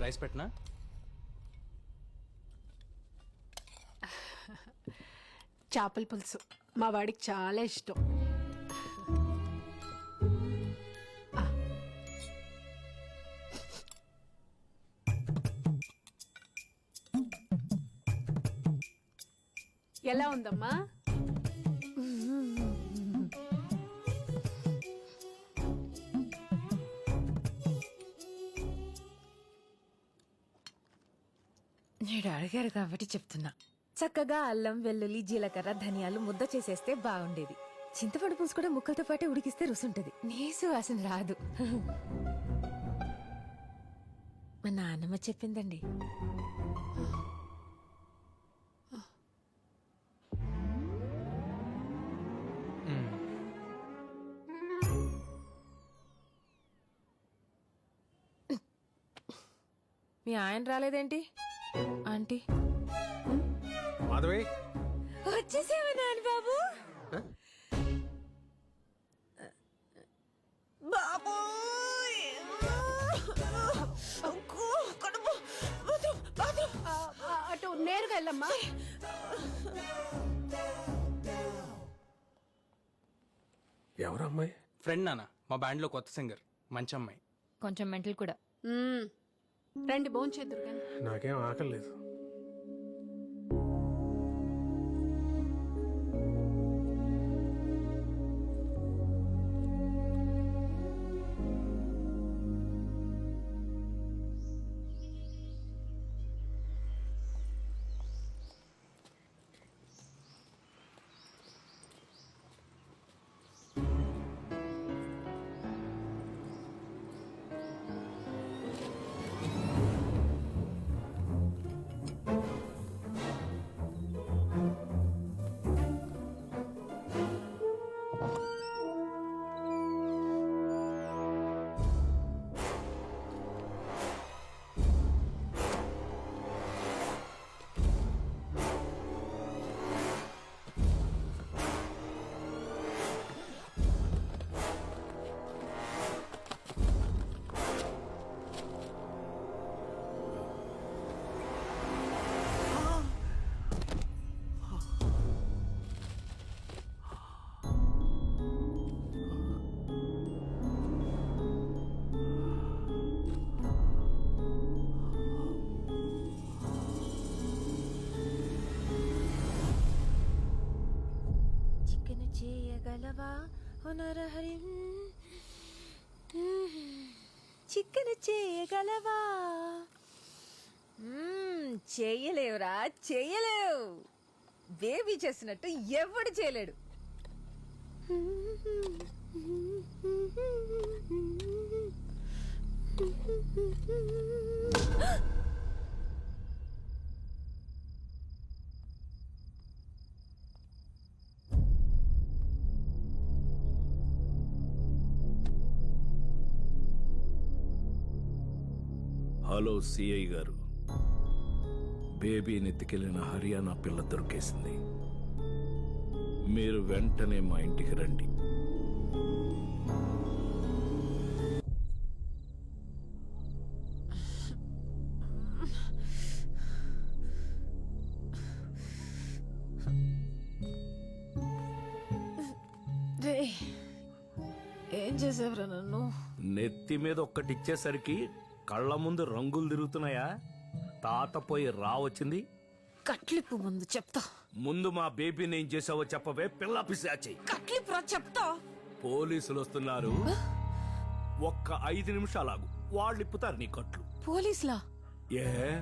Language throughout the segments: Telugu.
రైస్ పెట్టనా? చేపల పులుసు. మా వాడికి చాలా ఇష్టం. ఎలా ఉందమ్మా? నేను అడిగారు కాబట్టి చెప్తున్నా. చక్కగా అల్లం వెల్లుల్లి జీలకర్ర ధనియాలు ముద్ద చేసేస్తే బాగుండేది. చింతపండు పులుసు కూడా ముక్కలతో పాటే ఉడికిస్తే రుసుంటది. నీసు వాసన రాదు. మా నాన్నమ్మ చెప్పిందండి. మీ ఆయన రాలేదేంటి? ఆంటీ మాధవి? వచ్చేసేవా నాన్న బాబు? బాబు అటు నేరుగా వెళ్ళమ్మా. ఎవరు అమ్మాయి? ఫ్రెండ్ నాన్న మా బ్యాండ్లో కొత్త సింగర్ మంచి అమ్మాయి. కొంచెం మెంటల్ కూడా. రండి భోంచేద్దురు కానీ నాకేం ఆకలి చేయగలవా హరి. చికెన్ చేయగలవా? చేయలేవురా చేయలేవు. బేబీ చేసినట్టు ఎవడు చేయలేడు. హలో సిఐ గారు. బేబీని ఎత్తుకెళ్ళిన హర్యానా పిల్ల దొరికేసింది. మీరు వెంటనే మా ఇంటికి రండి. ఏం చేసావురా నన్ను? నెత్తి మీద ఒక్కటిచ్చేసరికి కళ్ళ ముందు రంగులు తిరుగుతున్నాయా? తాత పోయి రా వచ్చింది. కట్లిప్పు ముందు చెప్తా. ముందు మా బేబీని ఏం చేసావో చెప్పవే పిల్ల పిశాచి. కట్లిప్పు రా చెప్తా. పోలీసులు వస్తున్నారు ఒక్క ఐదు నిమిషాలాగు. వాళ్ళు ఇప్పుతారు నీ కట్లు. పోలీసులా? ఏ?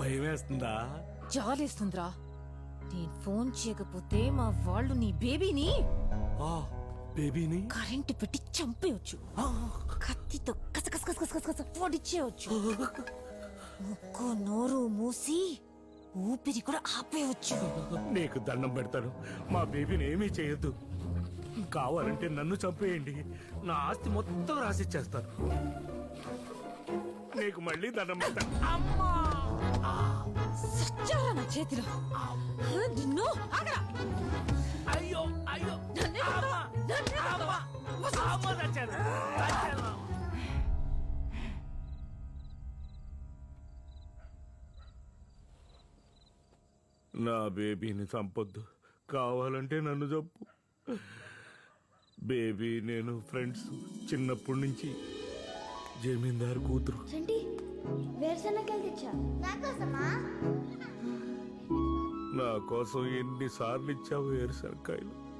భయమేస్తుందా? జాలేస్తుందిరా. నేను ఫోన్ చేయకపోతే మా వాళ్ళు నీ బేబీని. ఆ. బేబీని? కరెంటు పెట్టి చంపేయచ్చు. కత్తితో కసకస కసకస కసకస పొడిచేయచ్చు. ముక్కు నోరు మూసి ఊపిరి కూడా ఆపేయచ్చు. నీకు దండం పెడతాను. మా బేబీని ఏమీ చేయొద్దు. కావాలంటే నన్ను చంపేయండి. నా ఆస్తి మొత్తం రాసిచ్చేస్తాను. నీకు మళ్ళీ దండం పెడతాను నా చేతిలో. నిన్ను అయ్యో అయ్యో. నా బేబీని చంపొద్దు. కావాలంటే నన్ను చెప్పు బేబీ నేను ఫ్రెండ్స్. చిన్నప్పటి నుంచి జమీందారు కూతురు. తెచ్చా? నా కోసం ఎన్నిసార్లు ఇచ్చావు ఏరుసరికాయలు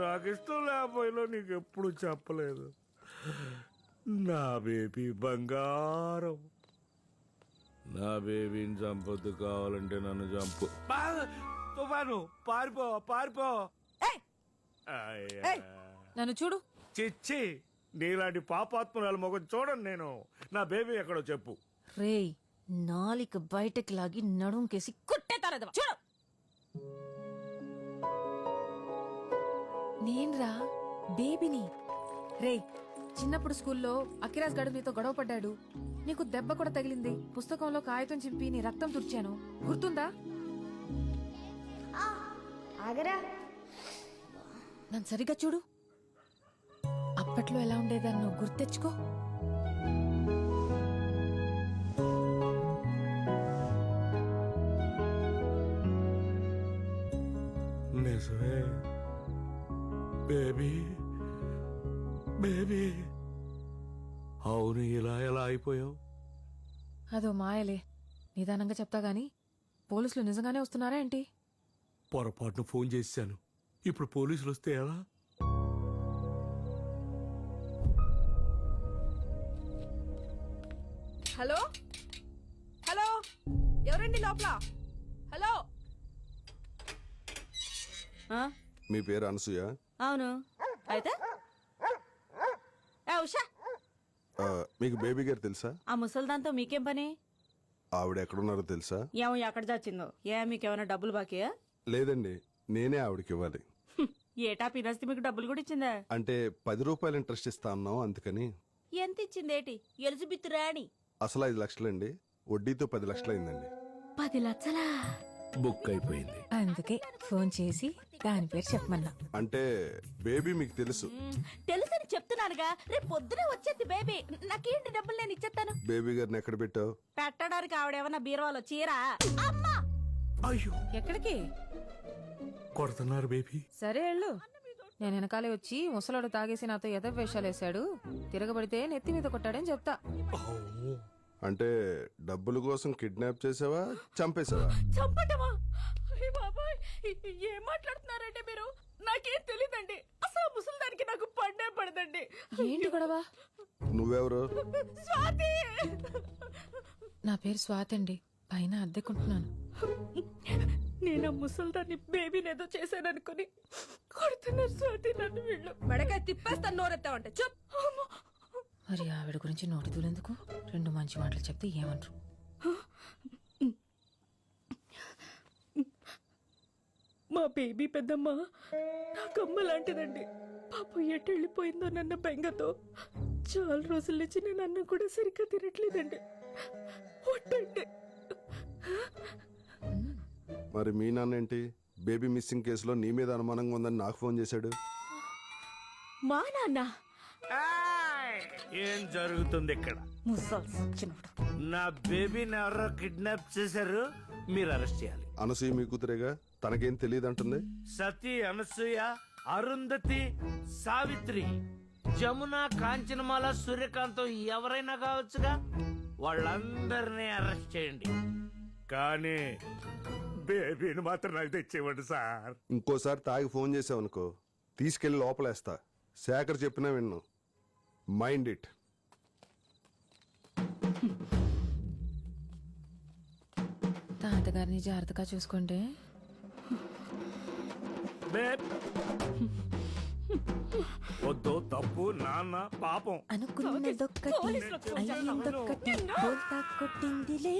నాకు ఇష్టం లేకపోయినా నీకు ఎప్పుడు చెప్పలేదు. నా బేబీ బంగారం. నా బేబీని చంపొద్దు కావాలంటే నన్ను చంపు. తుఫాను పారిపో పారిపో. అయ్యా. నన్ను చూడు. చిచ్చి నీలాంటి పాపాత్మరాలు మొగం చూడండి నేను. నా బేబీ ఎక్కడో చెప్పు. రేయ్ నాలిక బయటకి లాగి నడుంకేసి కుట్టేతారదవా. చూడు. నేన్రా బేబీని. రేయ్ చిన్నప్పుడు స్కూల్లో అకిరాజ్ గడు నీతో గొడవ పడ్డాడు. నీకు దెబ్బ కూడా తగిలింది. పుస్తకంలో కాగితం చింపి నీ రక్తం తుడిచాను. గుర్తుందా? ఆగరా. నన్ను సరిగ్గా చూడు. అప్పట్లో ఎలా ఉండేదాన్ని నువ్వు గుర్తెచ్చుకో. Baby baby. అవును ఇలా ఎలా అయిపోయావు? అదో మాయలే. నిదానంగా చెప్తా గాని పోలీసులు నిజంగానే వస్తున్నారా ఏంటి? పొరపాటును ఫోన్ చేశాను. ఇప్పుడు పోలీసులు వస్తే ఎలా? హలో? హలో? ఎవరండి లోపల? హలో? మీ పేరు అనసూయ? అవును. అయితే? ఏ ఉషా! ఆ, మీకు బేబీ గారు తెలుసా? ఆ ముసల్దాంతో మీకేం పని? ఆవిడ ఎక్కడున్నారో తెలుసా? ఏమో ఎక్కడ చచ్చిందో ఏ మీకేమైనా డబ్బులు బాకీయా? లేదండి నేనే ఆవిడకి ఇవ్వాలి. హ్మ్, ఏటా పినస్తి మీకు డబ్బులు కూడా ఇచ్చిందా? అంటే పది రూపాయలు ఇంట్రెస్ట్ ఇస్తా అన్నాం అందుకని. ఎంత ఇచ్చిందేటి ఎలిజబెత్ రాణి. అసలు ఐదు లక్షలండి వడ్డీతో పది లక్షలు అయిందండి. పది లక్షలా? బుక్ అయిపోయింది. అందుకే ఫోన్ చేసి దాని పేరు చెప్పమన్నా. అంటే బేబీ మీకు తెలుసు. తెలుసని చెప్తున్నానుగా. రేపు పొద్దునే వచ్చేది బేబీ. నాకేంటి డబ్బులు నేను ఇచ్చేస్తాను బేబీ గారిని ఎక్కడ పెట్టావు? పెట్టడానికి ఆవిడేమన్నా బీరవాలో చీరా? అమ్మా! అయ్యో! ఎక్కడికి? కొడుతున్నారు బేబీ. సరే వెళ్ళు. నేను వెనకాలే వచ్చి ముసలాడు తాగేసి నాతో ఎద వేషాలు వేశాడు. తిరగబడితే నెత్తి మీద కొట్టాడని చెప్తా. అంటే డబ్బుల కోసం కిడ్నాప్ చేసావా? చంపేశావా చంపటమా? అయ్య బాబాయ్ ఏం మాట్లాడుతున్నారంటే మీరు? నాకేం తెలియదండి అసలు ఆ ముసలిదానికి నాకు పండే పడదండి. ఏంటి గొడవ? నువ్వెవరు? స్వాతి! నా పేరు స్వాతి అండి. పైన అద్దెకుంటున్నాను. నేను ఆ ముసల్దాన్ని బేబీని ఏదో చేశాననుకుని కొడుతున్నారు స్వాతి నన్ను వీళ్ళు. మెడకాయ తిప్పేస్తాను నోరెత్తావంటే. చెప్! మరి ఆవిడ గురించి నోటి దూలెందుకు రెండు మంచి మాటలు చెప్తే ఏమంటారు? మా బేబీ పెద్దమ్మ నాకమ్మ లాంటిదండి. పాప ఎటు వెళ్ళిపోయిందో నన్న బెంగతో. చాలా రోజుల నుంచి నేను అన్నం కూడా సరిగ్గా తినట్లేదండి. ఒట్టండి మరి మీ నాన్న ఏంటి బేబీ మిస్సింగ్ కేసులో నీ మీద అనుమానంగా ఉందని నాకు ఫోన్ చేశాడు. మా నాన్న? ఏం జరుగుతుంది ఇక్కడ? నా బేబీని ఎవరో కిడ్నాప్ చేశారు మీరు అరెస్ట్ చేయాలి. అనసూయ మీ కూతురేగా? తనకేం తెలియదు అంటుంది సతీ అనసూయ అరుంధతి సావిత్రి. జమున కాంచనమాల సూర్యకాంతం ఎవరైనా కావచ్చుగా? వాళ్ళందరినీ అరెస్ట్ చేయండి. కానీ బేబీని మాత్రం నాకు తెచ్చేవాడు సార్. ఇంకోసారి తాగి ఫోన్ చేసావనుకో తీసుకెళ్ళి లోపలేస్తా. శేఖర్ చెప్పినా విన్ను. Mind it. తాతగారిని జాగ్రత్తగా చూసుకోండి బేబ్ వద్దు తప్పు నాన్న పాపం. అనుకున్నదొక్కటి అయ్యిందొక్కటి బోల్తా కొట్టిందిలే